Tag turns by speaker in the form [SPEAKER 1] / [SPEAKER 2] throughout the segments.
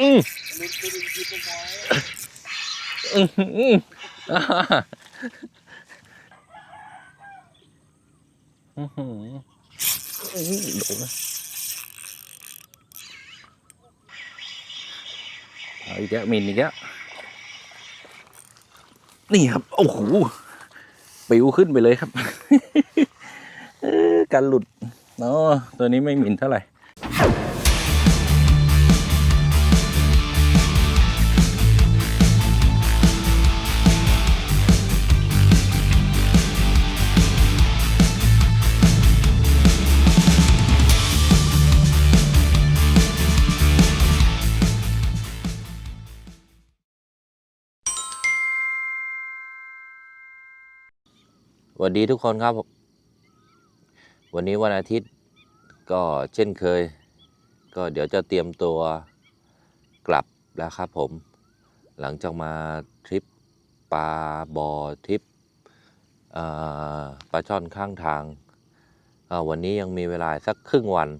[SPEAKER 1] อืม
[SPEAKER 2] องพอ
[SPEAKER 1] อืมอืมอ่าอื้อหืออื้อโดนนะเอาอีกแล้วมินอีกแล้วนี่ครับ โอ้โหปิวขึ้นไปเลยครับเออการหลุดเนาะตัวนี้ไม่มินเท่าไหร่ สวัสดีทุกคนครับ วันนี้วันอาทิตย์ก็เช่นเคย ก็เดี๋ยวจะเตรียมตัวกลับแล้วครับผม หลังจากมาทริปปลาบอทริปปลาช่อนข้างทาง วันนี้ยังมีเวลาสักครึ่งวัน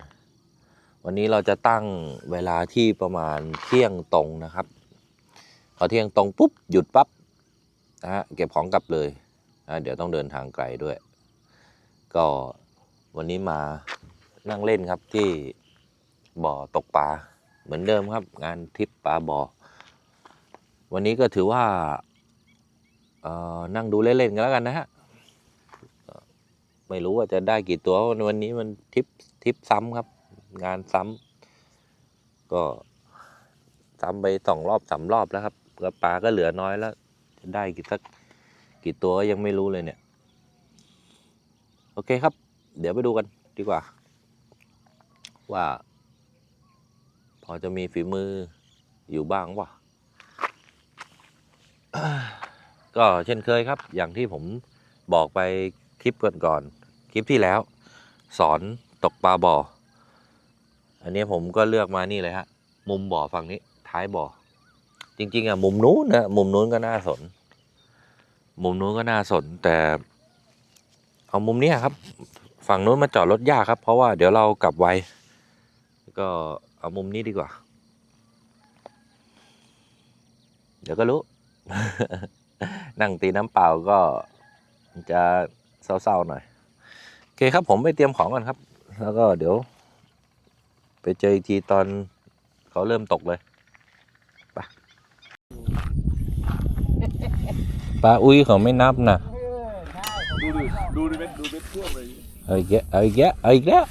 [SPEAKER 1] วันนี้เราจะตั้งเวลาที่ประมาณเที่ยงตรงนะครับพอเที่ยงตรงปุ๊บหยุดปั๊บนะฮะเก็บของกลับเลย เดี๋ยวต้องเดินทางไกลด้วย ก็วันนี้มานั่งเล่นครับที่บ่อตกปลาเหมือนเดิมครับ งานทริปปลาบ่อวันนี้ก็ถือว่านั่งดูเล่นๆกันแล้วกันนะฮะไม่รู้ว่าจะได้กี่ตัววันนี้มันทริปทริปซ้ำครับ งานซ้ำก็ซ้ำไปสองรอบสามรอบแล้วครับแล้วปลาก็เหลือน้อยแล้ว จะได้กี่สัก กี่ตัวก็ยังไม่รู้เลยเนี่ย โอเคครับ เดี๋ยวไปดูกันดีกว่า ว่า พอจะมีฝีมืออยู่บ้างวะก็เช่นเคยครับ อย่างที่ผมบอกไปคลิปก่อนๆคลิปที่แล้ว สอนตกปลาบ่อ อันนี้ผมก็เลือกมานี่เลยฮะ มุมบ่อฝั่งนี้ ท้ายบ่อ จริง ๆอะมุมนู้นนะมุมนู้นก็น่าสน มุมนู้นก็น่าสนแต่เอามุมเนี้ยครับ ฝั่งนู้นมาจอดรถยากครับ เพราะว่าเดี๋ยวเรากลับไวก็เอามุมนี้ดีกว่า เดี๋ยวก็รู้ นั่งตีน้ำเปล่าก็จะเศร้าๆหน่อย โอเคครับผมไปเตรียมของก่อนครับ แล้วก็เดี๋ยว ไปเจออีกทีตอนเขาเริ่มตกเลย ปลาอุ้ยเขาไม่นับนะ
[SPEAKER 2] ดูดิดูดิเม็ดดูเม็ดเพื่องเลย
[SPEAKER 1] เอาอีกแล้วเอาอีกแล้วเอาอีกแล้ว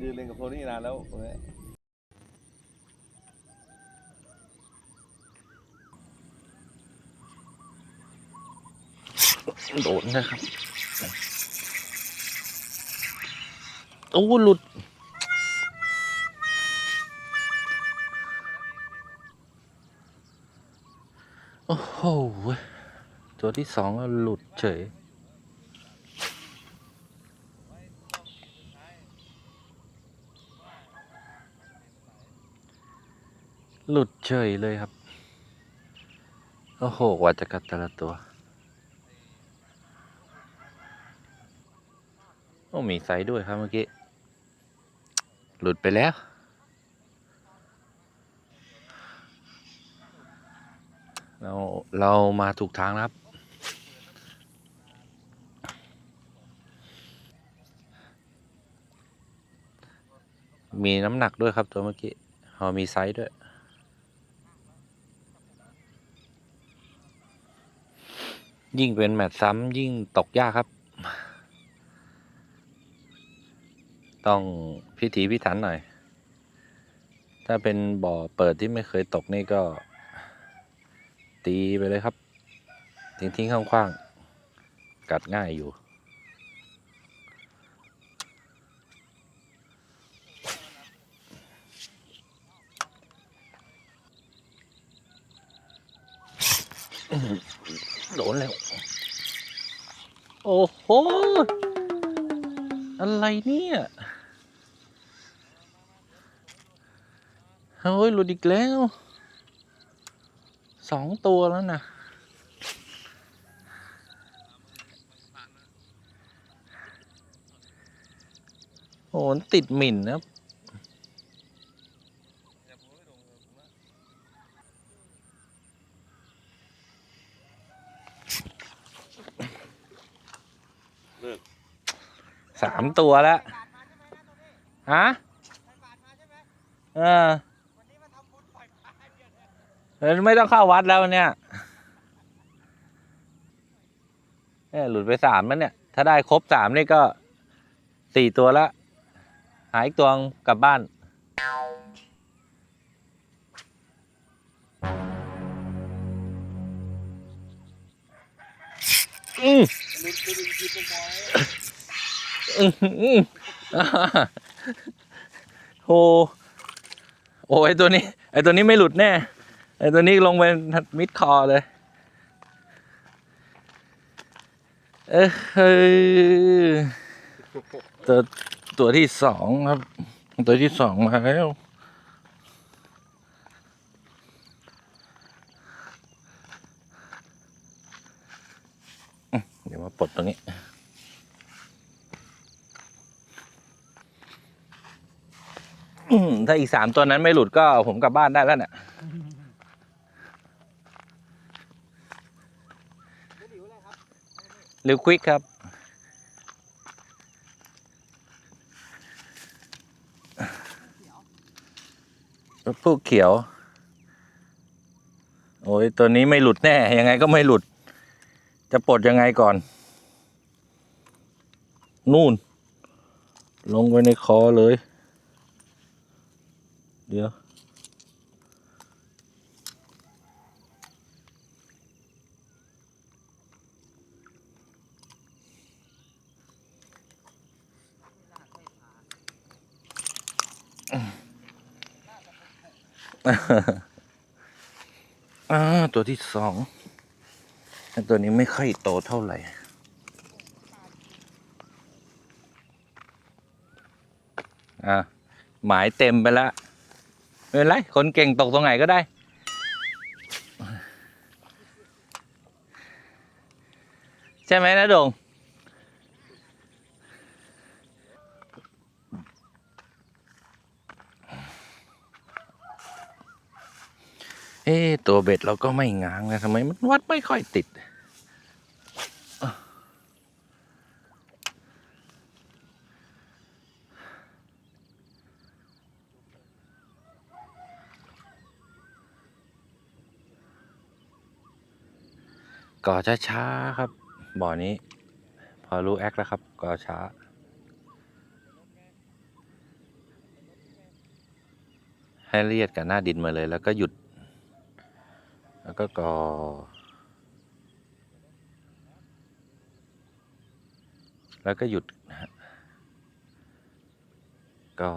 [SPEAKER 2] ยืนเล่นกับโทนี่นานแล้ว
[SPEAKER 1] โดดนะครับ โอ้หลุด โอ้โห้ยตัวที่สองหลุดเฉย หลุดเฉยเลยครับ โอ้โหกว่าจะกัดแต่ละตัว โอ้มีไซส์ด้วยครับเมื่อกี้ หลุดไปแล้ว เรามาถูกทางครับ มีน้ำหนักด้วยครับตัวเมื่อกี้เขามีไซส์ด้วย ยิ่งเป็นแมตช์ซ้ำยิ่งตกยากครับ ต้องพิถีพิถันหน่อย ถ้าเป็นบ่อเปิดที่ไม่เคยตกนี่ก็ ตีไปเลยครับ ทิ้งทิ้งๆคว้างๆกัดง่ายอยู่ โดนแล้ว โอ้โห อะไรเนี่ยเฮ้ยหลุดอีกแล้ว สองตัวแล้วนะโอ้โหติดหมิ่นนะครับสามตัวแล้ว ฮะออเออ ไม่ต้องเข้าวัดแล้วเนี่ยเนี่ยหลุดไปสามแล้วเนี่ย ถ้าได้ครบสามนี่ก็สี่ตัวละ หายตัวกลับบ้านอืม
[SPEAKER 2] องปล่อย
[SPEAKER 1] อื้อหืออ่าโหโอ้ไอตัวนี้ ไอตัวนี้ไม่หลุดแน่ ไอตัวนี้ลงไปมิดคอเลย เออเฮ้ยตัวตัวที่สองครับ ตัวที่สองมาแล้วเดี๋ยวมาปลดตรงนี้ถ้าอีกสามตัวนั้นไม่หลุดก็ผมกลับบ้านได้แล้วเนี่ย หรือควิกครับ ผู้เขียว โอ้ยตัวนี้ไม่หลุดแน่ ยังไงก็ไม่หลุด จะปลดยังไงก่อน นู่น ลงไปในคอเลย เดี๋ยว อ่าตัวที่สองตัวนี้ไม่ค่อยโตเท่าไหร่อ่าหมายเต็มไปแล้วไม่เป็นไรคนเก่งตกตรงไหนก็ได้ ใช่ไหมนะดงเอ๊ะ ตัวเบ็ดเราก็ไม่ง้างนะทำไมมันวัดไม่ค่อยติด ก่อช้าๆครับ บ่อนี้ พอรู้แอคแล้วครับ ก่อช้าให้เลียดกับหน้าดินมาเลยแล้วก็หยุด แล้วก็ก่อแล้วก็หยุดนะฮะก่อ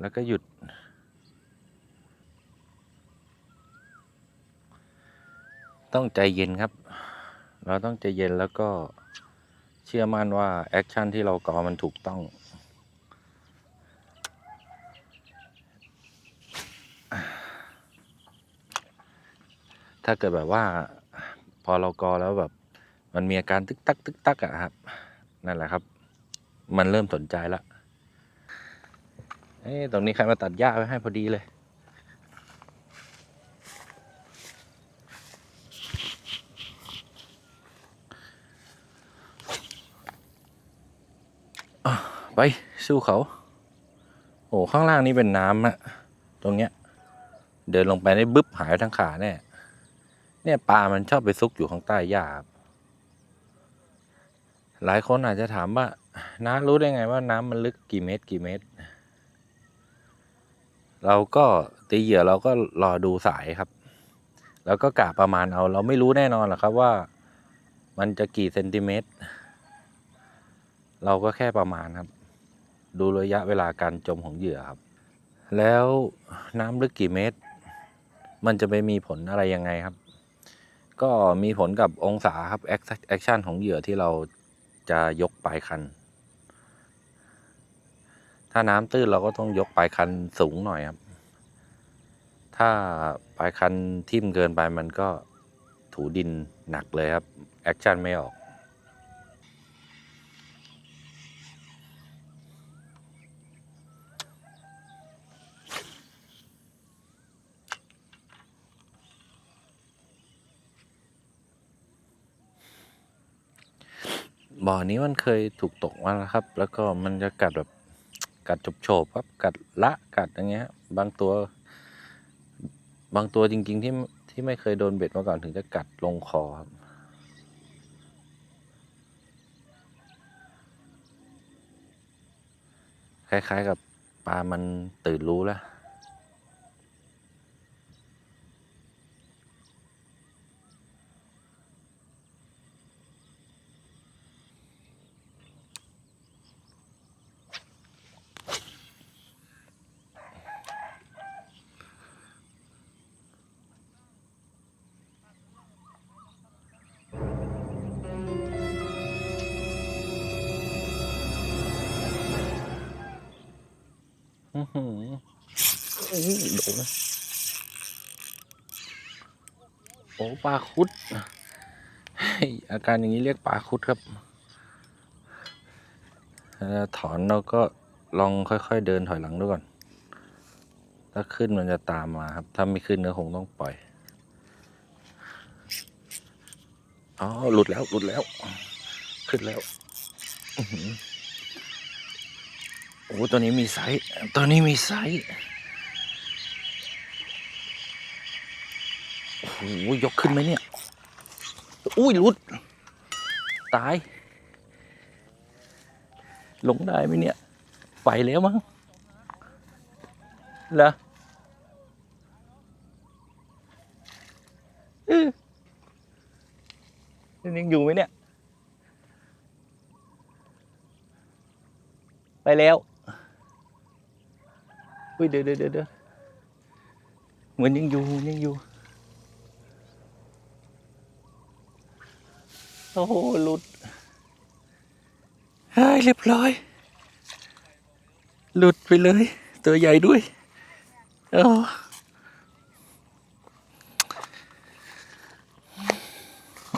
[SPEAKER 1] แล้วก็หยุด ต้องใจเย็นครับ เราต้องใจเย็นแล้วก็เชื่อมั่นว่า แอคชั่นที่เราก่อมันถูกต้อง ถ้าเกิดแบบว่า พอเรากอแล้วแบบ มันมีอาการตึกตักตึกตักอะครับ นั่นแหละครับ มันเริ่มสนใจละเอ๊ะตรงนี้ใครมาตัดหญ้าไว้ให้พอดีเลยไป สู้เขา โอ้ข้างล่างนี่เป็นน้ำอะตรงเนี้ย เดินลงไปได้บึ๊บหายทั้งขาแน่ เนี่ยปลามันชอบไปซุกอยู่ข้างใต้หญ้าครับหลายคนอาจจะถามว่าน้ารู้ได้ไงว่าน้ำมันลึกกี่เมตรกี่เมตร เราก็ตีเหยื่อเราก็รอดูสายครับ แล้วก็กะประมาณเอา เราไม่รู้แน่นอนหรอกครับว่ามันจะกี่เซนติเมตร เราก็แค่ประมาณครับ ดูระยะเวลาการจมของเหยื่อครับ แล้วน้ำลึกกี่เมตร มันจะไปมีผลอะไรยังไงครับ ก็มีผลกับองศาครับแอคชั่นของเหยื่อที่เราจะยกปลายคัน ถ้าน้ำตื้นเราก็ต้องยกปลายคันสูงหน่อยครับ ถ้าปลายคันทิ่มเกินไปมันก็ถูดินหนักเลยครับ แอคชั่นไม่ออก บ่อนี้มันเคยถูกตกมาแล้วครับ แล้วก็มันจะกัดแบบกัดโฉบๆครับ กัดละกัดอย่างเงี้ย บางตัว บางตัวจริง ๆ ที่ที่ไม่เคยโดนเบ็ดมาก่อนถึงจะกัดลงคอครับคล้าย ๆ กับปลามันตื่นรู้แล้ว การอย่างนี้เรียกปลาคุดครับถอนเราก็ลองค่อยๆเดินถอยหลังดูก่อน ถ้าขึ้นมันจะตามมาครับ ถ้าไม่ขึ้นก็คงต้องปล่อย อ๋อ หลุดแล้ว หลุดแล้ว ขึ้นแล้วอื้อหือโอ้ตัวนี้มีไซส์ ตัวนี้มีไซส์ โอ้โหยกขึ้นไหมเนี่ย อุ้ยหลุด ตาย หลงได้ไหมเนี่ย ไปแล้วมั้งเหรอยังอยู่ไหมเนี่ย ไปแล้วอุ้ยเดี๋ยวเดี๋ยวเดี๋ยวเดี๋ยวเหมือนยังอยู่ยังอยู่ โอ้โหหลุดเฮ้ยเรียบร้อย หลุดไปเลย ตัวใหญ่ด้วยโอ้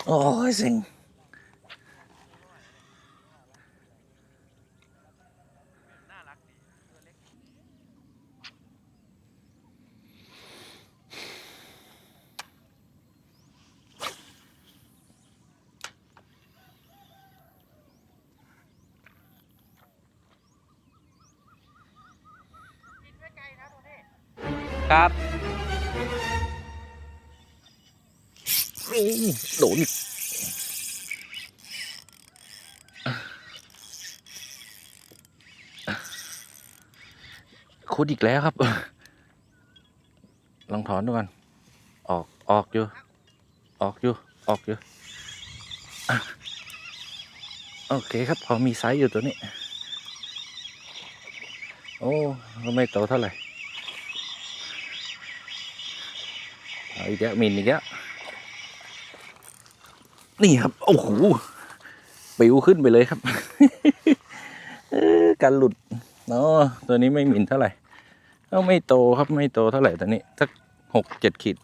[SPEAKER 1] โอ้ยสิง ครับ โดนอีกคุดอีกแล้วครับ ลองถอนดูกัน ออก ออกอยู่ ออกอยู่ ออกอยู่ โอเคครับ พอมีไซส์อยู่ตัวนี้ โอ้ ไม่โตเท่าไหร่ อาอีกแล้วมินอีกแล้วนี่ครับโอ้โหปิวขึ้นไปเลยครับเออการหลุดเนาะตัวนี้ไม่มินเท่าไหร่ก็ไม่โตครับไม่โตเท่าไหร่ตัวนี้สักหกเจ็ดขีด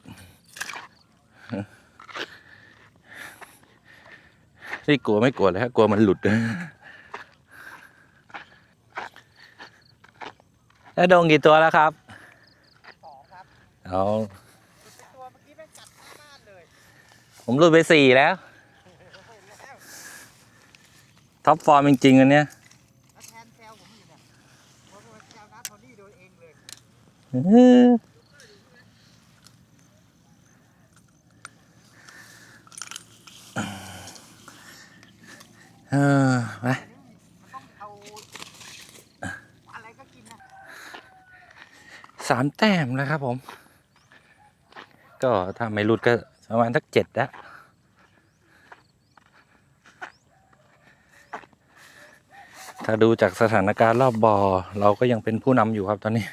[SPEAKER 1] ที่กลัวไม่กลัวเลยครับกลัวมันหลุดแล้วโดงกี่ตัวแล้วครับ
[SPEAKER 3] สองครับ
[SPEAKER 1] เอา
[SPEAKER 3] เป็นตัวเมื่อกี้แม่งกัดทั้งบ้านเลย
[SPEAKER 1] ผมรุดไปสี่แล้ว ท็อปฟอร์มจริงๆอันเนี้ย
[SPEAKER 3] เอ
[SPEAKER 1] อไปสามแต้มนะครับผม ก็ถ้าไม่รุดก็ ประมาณสักเจ็ดแล้วถ้าดูจากสถานการณ์รอบบอ่อเราก็ยังเป็นผู้นำอยู่ครับตอนนี้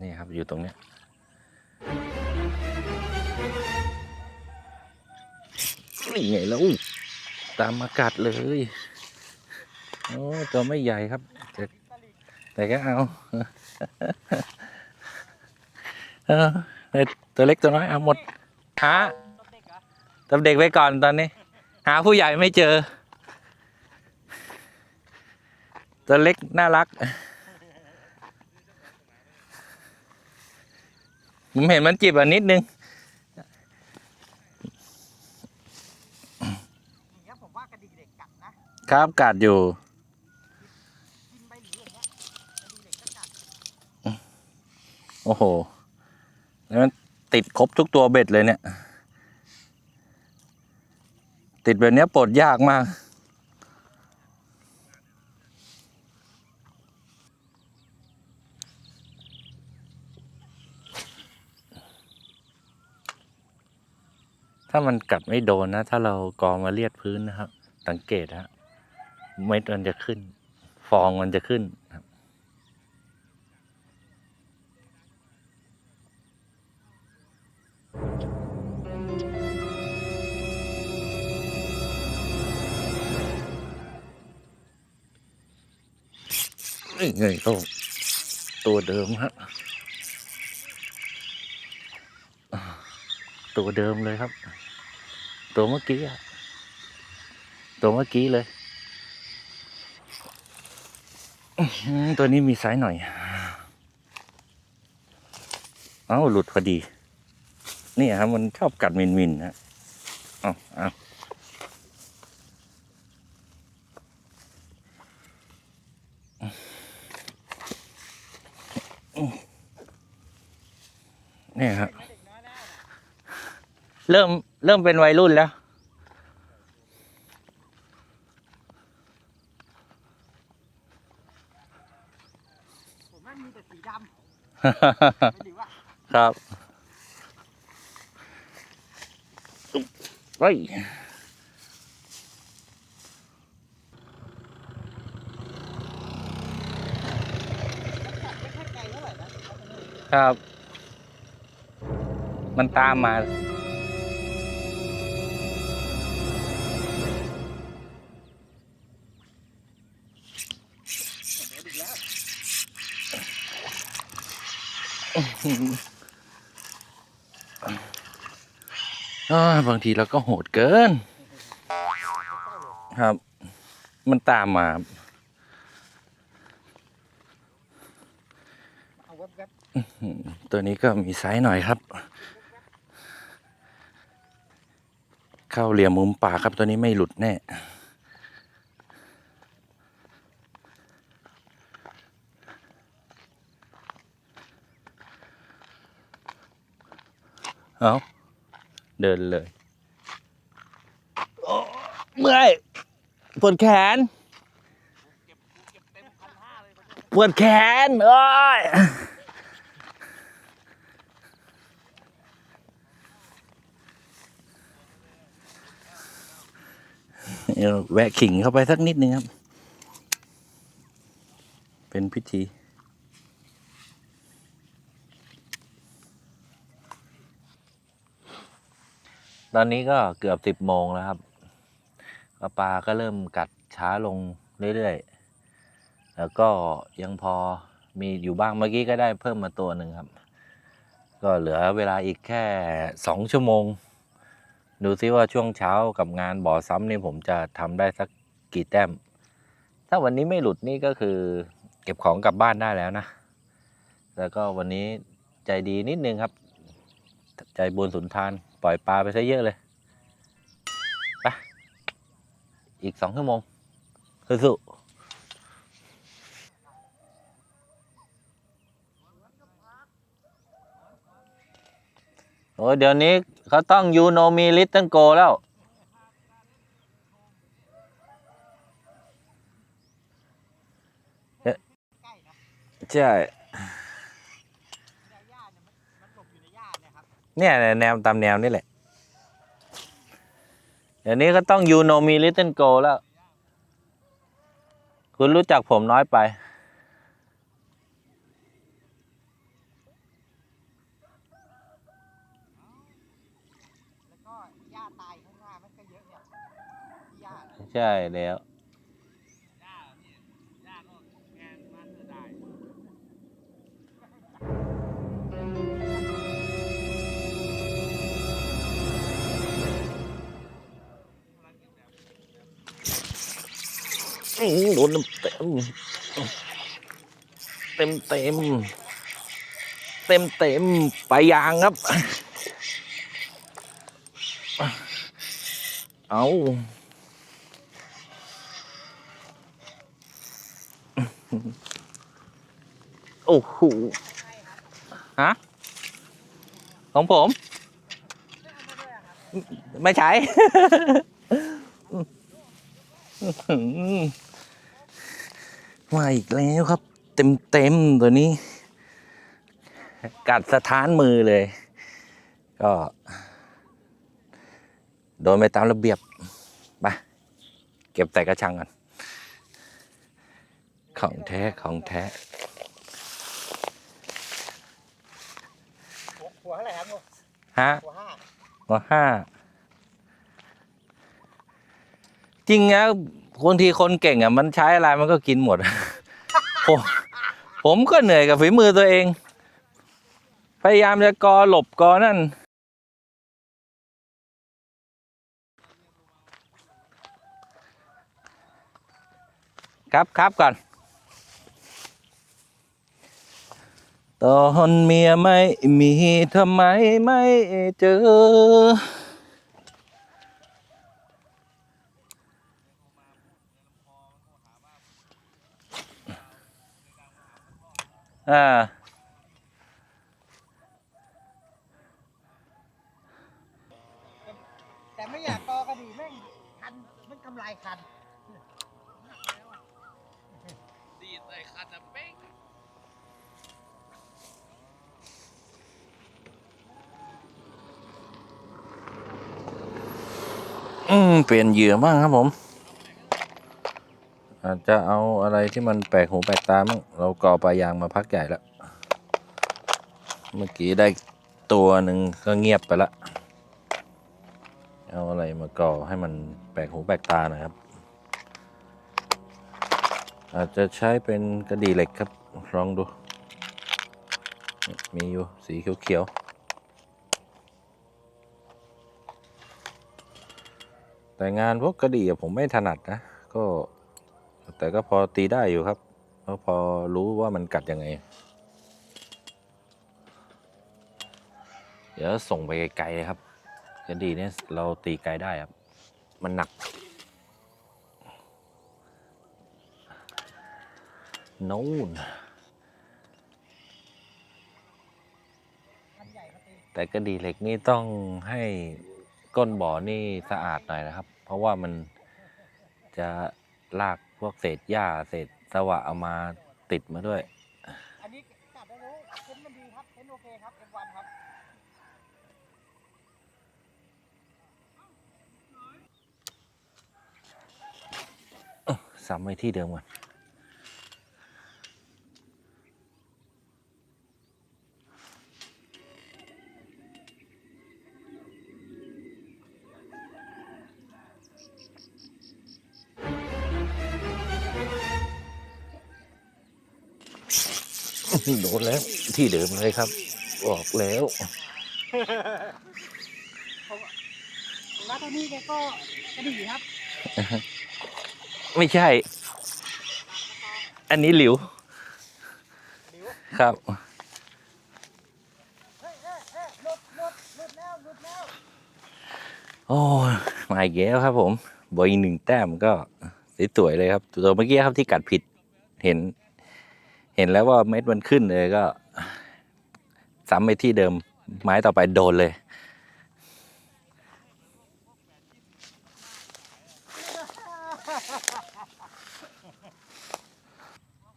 [SPEAKER 1] นี่ครับอยู่ตรงเนี้ยนี่ไงแล้วตามมากัดเลย โอ้ตัวไม่ใหญ่ครับ แต่แต่ก็เอาเออแต่ตัวเล็กตัวน้อยเอาหมดหา
[SPEAKER 3] ต้นเด็กเหรอ
[SPEAKER 1] ตับเด็กไว้ก่อนตอนนี้ หาผู้ใหญ่ไม่เจอ ตัวเล็กน่ารักผมเห็นมันจิบอะนิดนึง
[SPEAKER 3] อย่างเงี้ยผมว่ากระดิ่งเหล็กกัดนะครับ
[SPEAKER 1] กัดอยู่
[SPEAKER 3] กินใบหลีอย่างเงี้ยกระดิ่งเหล็กก็กัด
[SPEAKER 1] โอ้โห แล้วมันติดครบทุกตัวเบ็ดเลยเนี่ย ติดแบบนี้ปลดยากมาก ถ้ามันกัดไม่โดนนะ ถ้าเรากองมาเลียดพื้นนะครับ สังเกตฮะเม็ดมันจะขึ้น ฟองมันจะขึ้น ไงก็ตัวเดิมฮะตัวเดิมเลยครับ ตัวเมื่อกี้ตัวเมื่อกี้เลย ตัวนี้มีไซส์หน่อย เอ้าหลุดพอดี นี่ครับมันชอบกัดมินมินๆฮะ เอ้าเอ้า นี่ยครับ
[SPEAKER 3] เด็กน้อยได้นะ
[SPEAKER 1] เริ่มเริ่มเป็นวัยรุ่นแล้ว
[SPEAKER 3] ผมแม่งมีแต่สีดำไม่ดีว่า
[SPEAKER 1] ครับเฮ้ย
[SPEAKER 3] ไม่ค่อยไกลเท่าไหร่นะ ครับ
[SPEAKER 1] มันตามมา
[SPEAKER 3] อ้า
[SPEAKER 1] วบางทีเราก็โหดเกิน ครับ มันตามมา
[SPEAKER 3] เอาวับแวบ
[SPEAKER 1] อืม ตัวนี้ก็มีไซส์หน่อยครับ เข้าเหลี่ยมมุมปากครับตัวนี้ไม่หลุดแน่เอาเดินเลยโอ้เมื่อยปวดแขน
[SPEAKER 3] เก็บเก็บเต็มพันห้าเลยมัน
[SPEAKER 1] ปวดแขน โอ้ยเดี๋ยว แวะขิงเข้าไปสักนิดนึงครับ เป็นพิธีตอนนี้ก็เกือบสิบโมงแล้วครับปลาก็เริ่มกัดช้าลงเรื่อยๆ แล้วก็ยังพอมีอยู่บ้างเมื่อกี้ก็ได้เพิ่มมาตัวหนึ่งครับ ก็เหลือเวลาอีกแค่สองชั่วโมง ดูซิว่าช่วงเช้ากับงานบ่อซ้ำนี่ผมจะทำได้สักกี่แต้ม ถ้าวันนี้ไม่หลุดนี่ก็คือ เก็บของกลับบ้านได้แล้วนะ แล้วก็วันนี้ใจดีนิดนึงครับ ใจบุญสุนทาน ปล่อยปลาไปซะเยอะเลยไปอีกสองชั่วโมงสู้ๆ โอ้ยเดี๋ยวนี้เขาต้องยูโนมีลิตเติ้ลโกแล้ว
[SPEAKER 3] ใช่เนี่ยมันมันหลบอยู่ในหญ้าเนี่ยครับ
[SPEAKER 1] เนี่ยแนวตามแนวนี่แหละ เดี๋ยวนี้ก็ต้องยูโนมีลิตเติ้ลโกแล้ว คุณรู้จักผมน้อยไป
[SPEAKER 3] แล้วก็หญ้าตายข้างหน้ามันก็เยอะเนี่ยหญ้า
[SPEAKER 1] ใช่แล้วโดนเต็มเต็มเต็มเต็มเต็มไปยางครับ เอา โอ้โหฮะของผม ไม่ใช่มาอีกแล้วครับ เต็มเต็มๆตัวนี้ กัดสถานมือเลย ก็ โดนไปตามระเบียบไปเก็บใส่กระชังกัน ของแท้ของแท้
[SPEAKER 3] หัวหัวเท่าไหร่ครับลูก
[SPEAKER 1] ฮะ
[SPEAKER 3] หัวห้า
[SPEAKER 1] หัวห้าจริงนะบางทีคนเก่งอะ มันใช้อะไรมันก็กินหมด ผมผมก็เหนื่อยกับฝีมือตัวเอง พยายามจะกอหลบกอนั่นครับครับก่อน ตอนเมียไม่มีทำไมไม่เจอ อ่า
[SPEAKER 3] แต่ไม่อยากกอกระดีแม่งคันมันทำลายคัน
[SPEAKER 2] ดีดใส่คันอะเป้ง
[SPEAKER 1] อืมเปลี่ยนเหยื่อบ้างครับผม อาจจะเอาอะไรที่มันแปลกหูแปลกตาบ้างเรากอปลายางมาพักใหญ่แล้ว เมื่อกี้ได้ตัวหนึ่งก็เงียบไปละ เอาอะไรมาก่อให้มันแปลกหูแปลกตาหนะครับ อาจจะใช้เป็นกระดีเหล็กครับลองดู มีอยู่สีเขียวๆ แต่งานพวกกระดี่ผมไม่ถนัดนะ ก็ แต่ก็พอตีได้อยู่ครับก็พอรู้ว่ามันกัดยังไง เดี๋ยวส่งไปไกลๆเลยครับกระดี่เนี่ยเราตีไกลได้ครับ มันหนักนู่น
[SPEAKER 3] คัน
[SPEAKER 1] แต่กระดี่เหล็กนี่ต้องให้ ก้นบ่อนี่สะอาดหน่อยนะครับ เพราะว่ามันจะลากพวกเศษหญ้าเศษสวะเอามาติดมาด้วย
[SPEAKER 3] อันนี้กัดได้รู้เส้นมันดีครับเส้นโอเคครับเป็นวันครับ
[SPEAKER 1] ซ้ำไว้ที่เดิมก่อน โดนแล้ว ที่เดิมเลยครับบอกแล้ว
[SPEAKER 3] แล้วตัวนี้แกก็กระดีครับ
[SPEAKER 1] ไม่ใช่ อันนี้หลิว
[SPEAKER 3] หลิว
[SPEAKER 1] ครับ
[SPEAKER 3] เฮ้ยเฮ้ยเฮ้ยหลุดหลุดหลุดแล้วหลุดแล้ว
[SPEAKER 1] โอ้ยมาอีกแล้วครับผมบอยหนึ่งแต้มก็สวยๆเลยครับ ตัวเมื่อกี้ครับที่กัดผิดเห็น เห็นแล้วว่าเม็ดมันขึ้นเลยก็ซ้ำไปที่เดิม ไม้ต่อไปโดนเลย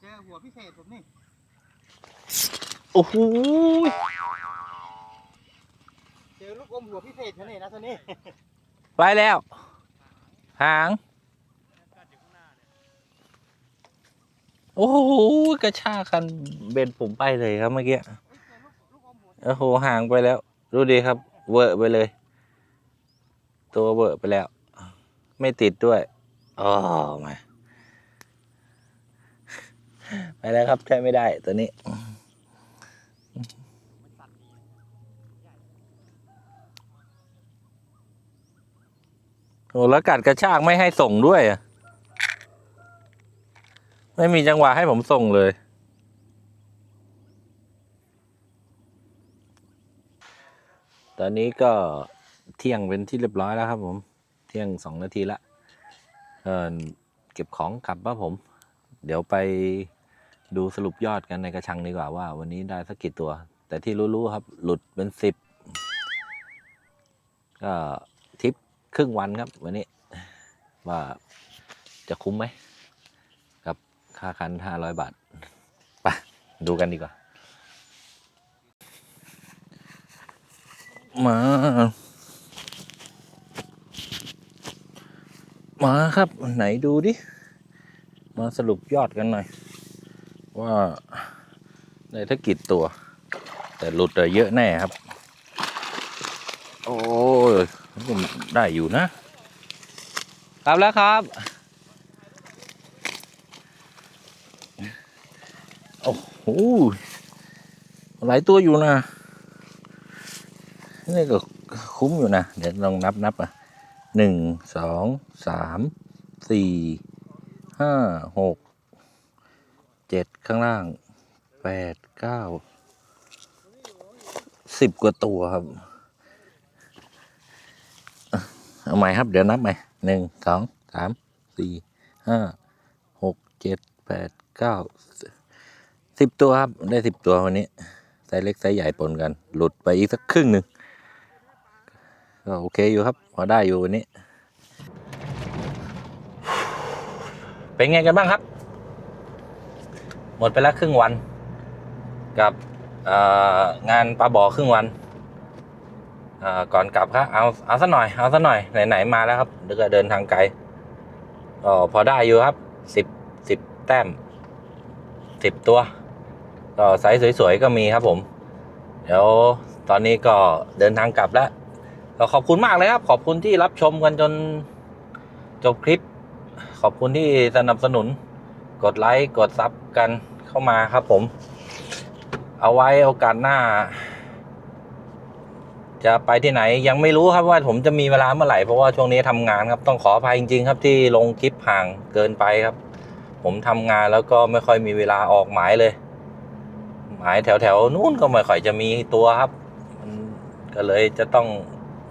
[SPEAKER 3] เจอหัวพิเศษผมนี่
[SPEAKER 1] โอ้โห
[SPEAKER 3] เจอลูกอมหัวพิเศษฉันนี่นะตัวนี้
[SPEAKER 1] ไปแล้ว หาง โอ้โหกระชากคันเบ็ดผมไปเลยครับเมื่อกี้
[SPEAKER 3] อลูกลูกอมหัว
[SPEAKER 1] โอ้โหห่างไปแล้วดูดีครับ เวอร์ไปเลย ตัวเวอร์ไปแล้ว ไม่ติดด้วยอ๋อมาไปแล้วครับใช้ไม่ได้ตัวนี้โอ้แล้วกัดกระชากไม่ให้ส่งด้วยอะ ไม่มีจังหวะให้ผมส่งเลย ตอนนี้ก็เที่ยงเป็นที่เรียบร้อยแล้วครับผม เที่ยงสองนาทีละเออเก็บของกลับครับผม เดี๋ยวไปดูสรุปยอดกันในกระชังดีกว่าว่า วันนี้ได้สักกี่ตัว แต่ที่รู้ๆครับ หลุดเป็นสิบก็ทริปครึ่งวันครับ วันนี้ ว่าจะคุ้มไหม ค่าคันห้าร้อยบาทไปดูกันดีกว่า มา มาครับไหนดูดิ มาสรุปยอดกันหน่อย ว่าได้ทักกี่ตัว แต่หลุดอะเยอะแน่ครับ โอ้ยได้อยู่นะ ครับแล้วครับ โอ้หลายตัวอยู่นะนี่ก็คุ้มอยู่นะ เดี๋ยวลองนับนับอะหนึ่งสองสามสี่ห้าหกเจ็ดข้างล่างแปดเก้าสิบกว่าตัวครับ เอาใหม่ครับเดี๋ยวนับใหม่หนึ่งสองสามสี่ห้าหกเจ็ดแปดเก้า สิบตัวครับ ได้สิบตัววันนี้ไซส์เล็กไซส์ใหญ่ปนกัน หลุดไปอีกสักครึ่งหนึ่งก็โอเคอยู่ครับพอได้อยู่วันนี้ เป็นไงกันบ้างครับ หมดไปแล้วครึ่งวัน กับงานปลาบ่อครึ่งวันก่อนกลับครับเอาเอาสัหน่อยเอาสัหน่อยไหนๆมาแล้วครับเดี๋ยวก็เดินทางไกลก็พอได้อยู่ครับสิบสิบแต้มสิบตัว ก็ไซส์สวยๆก็มีครับผม เดี๋ยวตอนนี้ก็เดินทางกลับแล้วก็ขอบคุณมากเลยครับ ขอบคุณที่รับชมกันจนจบคลิป ขอบคุณที่สนับสนุน กดไลค์กดซับกันเข้ามาครับผม เอาไว้โอกาสหน้า จะไปที่ไหนยังไม่รู้ครับว่าผมจะมีเวลาเมื่อไหร่เพราะว่าช่วงนี้ทำงานครับต้องขออภัยจริง ๆ ครับที่ลงคลิปห่างเกินไปครับ ผมทำงานแล้วก็ไม่ค่อยมีเวลาออกหมายเลย หายแถวแถวนู้นก็ไม่ค่อยจะมีตัวครับ มันก็เลยจะต้อง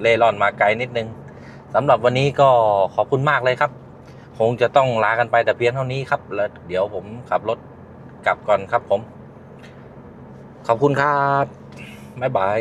[SPEAKER 1] เล่ร่อนมาไกลนิดนึงสำหรับวันนี้ก็ขอบคุณมากเลยครับ คงจะต้องลากันไปแต่เพียงเท่านี้ครับ แล้วเดี๋ยวผมขับรถกลับก่อนครับผม ขอบคุณครับ บ๊ายบาย